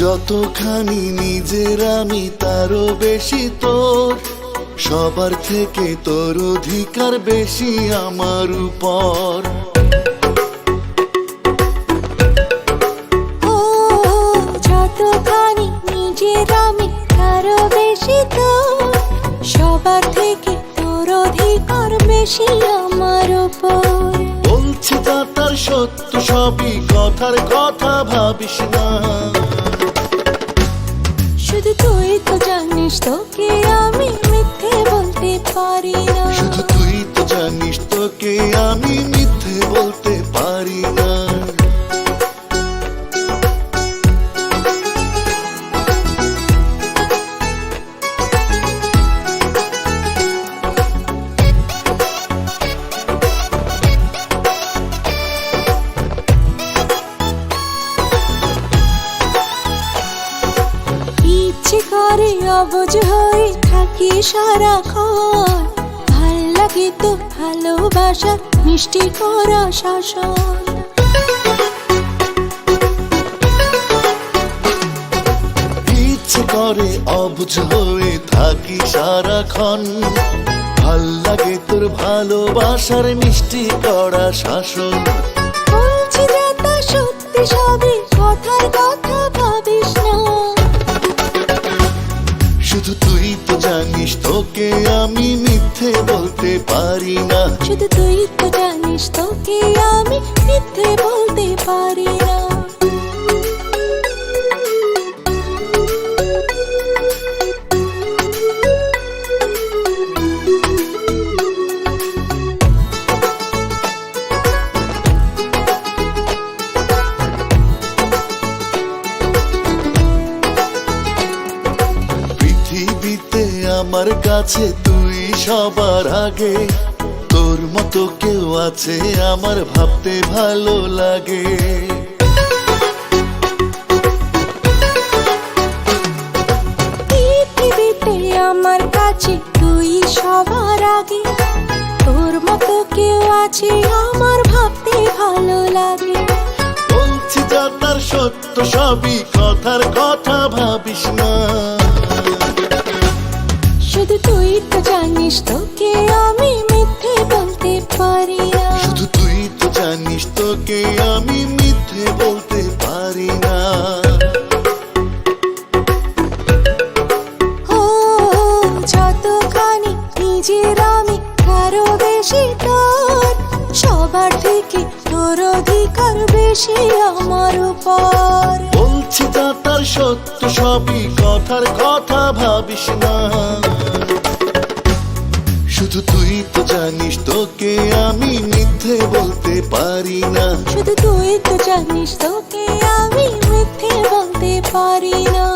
যতখানি নিজের আমি তারও বেশি তোর। সবার থেকে তোর অধিকার বেশি আমার উপর। ও যতখানি নিজের আমি তারও বেশি তোর। সবার থেকে তোর অধিকার বেশি আমার উপর। বলছি তা তার সত্য সবই কথার কথা ভাবিস না। শুধু তুই তো জানিস, তোকে আমি মিথ্যে বলতে পারি না। শুধু তুই তো জানিস, তোকে আমি মিথ্যে বলতে অবুঝ হয়ে থাকি সারাক্ষণ। ভালো লাগে তো ভালোবাসার মিষ্টি করা শাসন। ইচ্ছে করে অবুঝ হয়ে থাকি সারাক্ষণ। ভালো লাগে তোর ভালোবাসার মিষ্টি করা শাসন। বলছি যে তা সত্যি সবই কথার কথা। জানিস তোকে আমি মিথ্যে বলতে পারি না। শুধু তুই তো জানিস তোকে আমি মিথ্যে বলতে পারি না। আমার কাছে তুই সবার আগে। তোর মতো কেউ আছে আমার ভাবতে ভালো লাগে। আমার কাছে তুই সবার আগে। তোর মতো কেউ আছে আমার ভাবতে ভালো লাগে। বলছি যা তার সত্য সবই কথার কথা ভাবিস না। শুধু তুই তো জানিস তোকে আমি মিথ্যে বলতে পারি না। শুধু তুই তো জানিস তোকে আমি মিথ্যে বলতে পারি না। ও যতখানি নিজের আমি কারও বেশি সবার থেকে তোর অধিকার বেশি আমার উপর। বলছি তা তার সত্য সবই কথার কথা ভাবিস না। শুধু তুই তো জানিস তোকে আমি মিথ্যে বলতে পারি না। শুধু তুই তো জানিস তোকে আমি মিথ্যে বলতে পারি না।